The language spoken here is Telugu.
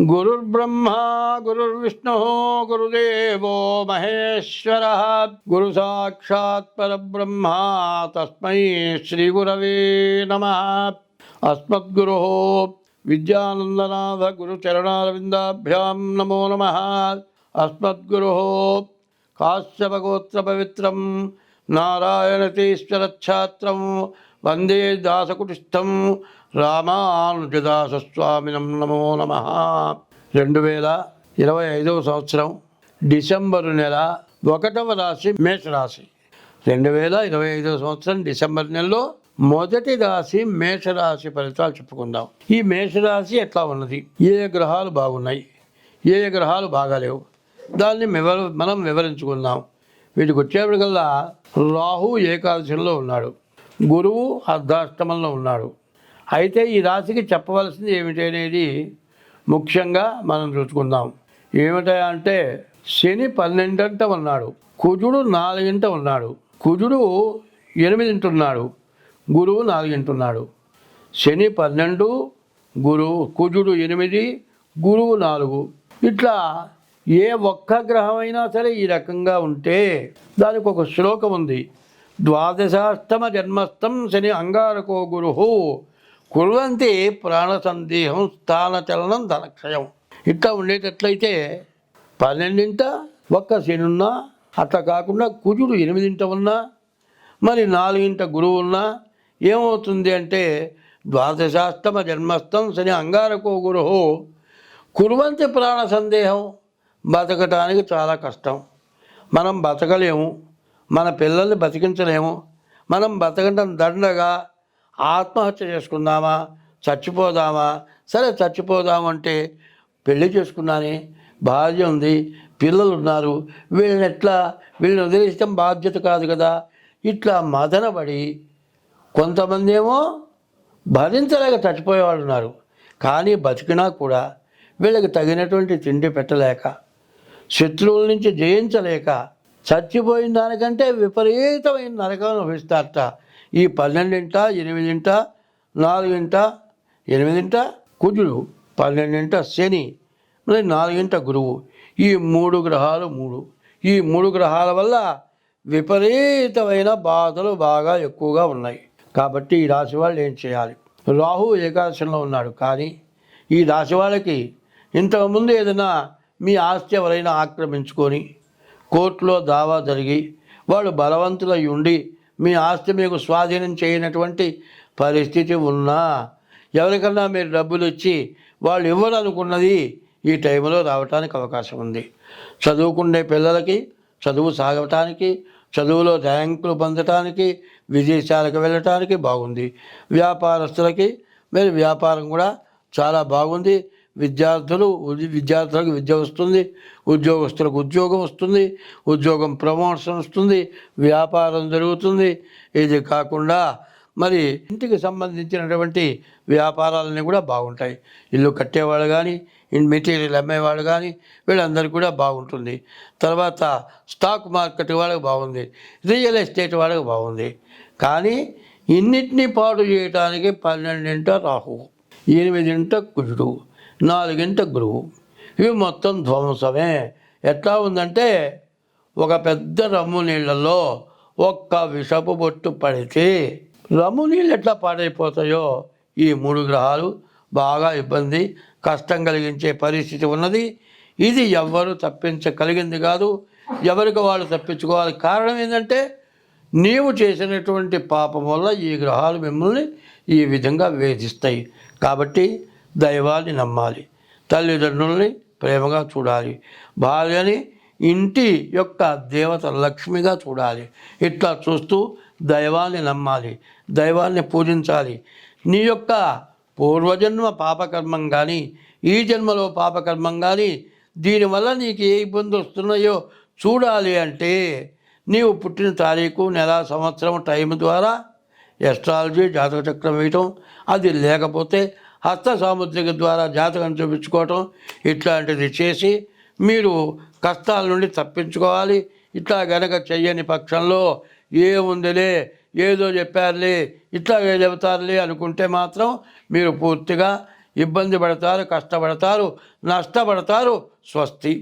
గురుర్బ్రహ్మ గురుర్విష్ణు గురుదేవో మహేశ్వర గురు సాక్షాత్ పరబ్రహ్మ తస్మై శ్రీ గురవే నమ అస్మద్గురు విద్యానందనాథ గురుచరణారవిందాభ్యాం నమో నమ అస్మద్గురు కాశ్యపగోత్ర రామానుజదాసస్వామినం నమో నమ. రెండు వేల ఇరవై ఐదవ సంవత్సరం డిసెంబరు నెల ఒకటవ రాశి మేషరాశి. రెండు వేల ఇరవై ఐదవ సంవత్సరం డిసెంబర్ నెలలో మొదటి రాశి మేషరాశి ఫలితాలు చెప్పుకుందాం. ఈ మేషరాశి ఎట్లా ఉన్నది? ఏ గ్రహాలు బాగున్నాయి? ఏ గ్రహాలు బాగాలేవు? దాన్ని వివర మనం వివరించుకుందాం. వీటికి వచ్చేప్పటికల్లా రాహు ఏకాదశిలో ఉన్నాడు. గురువు అర్ధాష్టమంలో ఉన్నాడు. అయితే ఈ రాశికి చెప్పవలసింది ఏమిటి అనేది ముఖ్యంగా మనం చూసుకుందాం. ఏమిటా అంటే శని పన్నెండంట ఉన్నాడు. కుజుడు నాలుగింట ఉన్నాడు. కుజుడు ఎనిమిదింటున్నాడు. గురువు నాలుగింటున్నాడు. శని పన్నెండు గురువు కుజుడు ఎనిమిది గురువు నాలుగు. ఇట్లా ఏ ఒక్క గ్రహమైనా సరే ఈ రకంగా ఉంటే దానికి ఒక శ్లోకం ఉంది. ద్వాదశాష్టమ జన్మస్థం శని అంగారకో గురు కురువంతి ప్రాణ సందేహం స్థానచలనం ధనక్షయం. ఇట్లా ఉండేటట్లయితే పన్నెండింట ఒక్క శనున్నా అట్లా కాకుండా కుజుడు ఎనిమిదింట ఉన్నా మరి నాలుగింట గురువు ఉన్నా ఏమవుతుంది అంటే ద్వాదశాష్టమ జన్మస్థం శని అంగారకో గురు కురువంతి ప్రాణ సందేహం బతకటానికి చాలా కష్టం. మనం బతకలేము మన పిల్లల్ని బతికించలేము మనం బతకటం దండగా ఆత్మహత్య చేసుకుందామా? చచ్చిపోదామా? సరే చచ్చిపోదామంటే పెళ్ళి చేసుకున్నానే. భార్య ఉంది పిల్లలు ఉన్నారు వీళ్ళని ఎట్లా? వీళ్ళని వదిలేయటం బాధ్యత కాదు కదా. ఇట్లా మదనపడి కొంతమంది ఏమో భరించలేక చచ్చిపోయేవాళ్ళు ఉన్నారు. కానీ బతికినా కూడా వీళ్ళకి తగినటువంటి తిండి పెట్టలేక శత్రువుల నుంచి జయించలేక చచ్చిపోయిన దానికంటే విపరీతమైన నరకం అనుభవిస్తారట ఈ పన్నెండింట ఎనిమిదింట నాలుగింట ఎనిమిదింట కుజుడు పన్నెండింట శని మరి నాలుగింట గురువు. ఈ మూడు గ్రహాలు మూడు. ఈ మూడు గ్రహాల వల్ల విపరీతమైన బాధలు బాగా ఎక్కువగా ఉన్నాయి. కాబట్టి ఈ రాశి వాళ్ళు ఏం చేయాలి? రాహు ఏకాదశంలో ఉన్నాడు. కానీ ఈ రాశి వాళ్ళకి ఇంతకుముందు ఏదైనా మీ ఆస్తి ఎవరైనా ఆక్రమించుకొని కోర్టులో దావా జరిగి వాళ్ళు బలవంతులై ఉండి మీ ఆస్తి మీకు స్వాధీనం చేయనటువంటి పరిస్థితి ఉన్నా ఎవరికన్నా మీరు డబ్బులు ఇచ్చి వాళ్ళు ఇవ్వాలనుకున్నది ఈ టైంలో రావటానికి అవకాశం ఉంది. చదువుకునే పిల్లలకి చదువు సాగటానికి చదువులో ర్యాంకులు పొందటానికి విదేశాలకు వెళ్ళటానికి బాగుంది. వ్యాపారస్తులకి మీరు వ్యాపారం కూడా చాలా బాగుంది. విద్యార్థులు విద్యార్థులకు విద్య వస్తుంది ఉద్యోగస్తులకు ఉద్యోగం వస్తుంది ఉద్యోగం ప్రమోషన్ వస్తుంది వ్యాపారం జరుగుతుంది. ఇది కాకుండా మరి ఇంటికి సంబంధించినటువంటి వ్యాపారాలన్నీ కూడా బాగుంటాయి. ఇల్లు కట్టేవాళ్ళు కానీ మెటీరియల్ అమ్మేవాళ్ళు కానీ వీళ్ళందరికీ కూడా బాగుంటుంది. తర్వాత స్టాక్ మార్కెట్ వాళ్ళకి బాగుంది రియల్ ఎస్టేట్ వాళ్ళకి బాగుంది. కానీ ఇన్నిటినీ పాడు చేయడానికి పన్నెండింట రాహు ఎనిమిదింట కుజుడు. నాలుగింట గురువు. ఇవి మొత్తం ధ్వంసమే. ఎట్లా ఉందంటే ఒక పెద్ద రమ్ము నీళ్ళలో ఒక్క విషపు బొట్టు పడితే రమ్ము నీళ్ళు ఎట్లా పాడైపోతాయో? ఈ మూడు గ్రహాలు బాగా ఇబ్బంది కష్టం కలిగించే పరిస్థితి ఉన్నది. ఇది ఎవ్వరు తప్పించగలిగింది కాదు. ఎవరికి వాళ్ళు తప్పించుకోవాలి? కారణం ఏంటంటే నీవు చేసినటువంటి పాపం వల్ల ఈ గ్రహాలు మిమ్మల్ని ఈ విధంగా వేధిస్తాయి. కాబట్టి దైవాన్ని నమ్మాలి. తల్లిదండ్రుల్ని ప్రేమగా చూడాలి. భార్యని ఇంటి యొక్క దేవత లక్ష్మిగా చూడాలి. ఇట్లా చూస్తూ దైవాన్ని నమ్మాలి. దైవాన్ని పూజించాలి. నీ యొక్క పూర్వజన్మ పాపకర్మం కానీ ఈ జన్మలో పాపకర్మం కానీ దీనివల్ల నీకు ఏ ఇబ్బంది వస్తున్నాయో చూడాలి అంటే నీవు పుట్టిన తారీఖు నెల సంవత్సరం టైం ద్వారా ఎస్ట్రాలజీ జాతక చక్రం వేయటం అది లేకపోతే హస్త సాముద్రిక ద్వారా జాతకం చూపించుకోవటం ఇట్లాంటిది చేసి మీరు కష్టాల నుండి తప్పించుకోవాలి. ఇట్లా గనక చెయ్యని పక్షంలో ఏముందిలే ఏదో చెప్పారులే ఇట్లా చెబుతారులే అనుకుంటే మాత్రం మీరు పూర్తిగా ఇబ్బంది పడతారు కష్టపడతారు నష్టపడతారు స్వస్తి.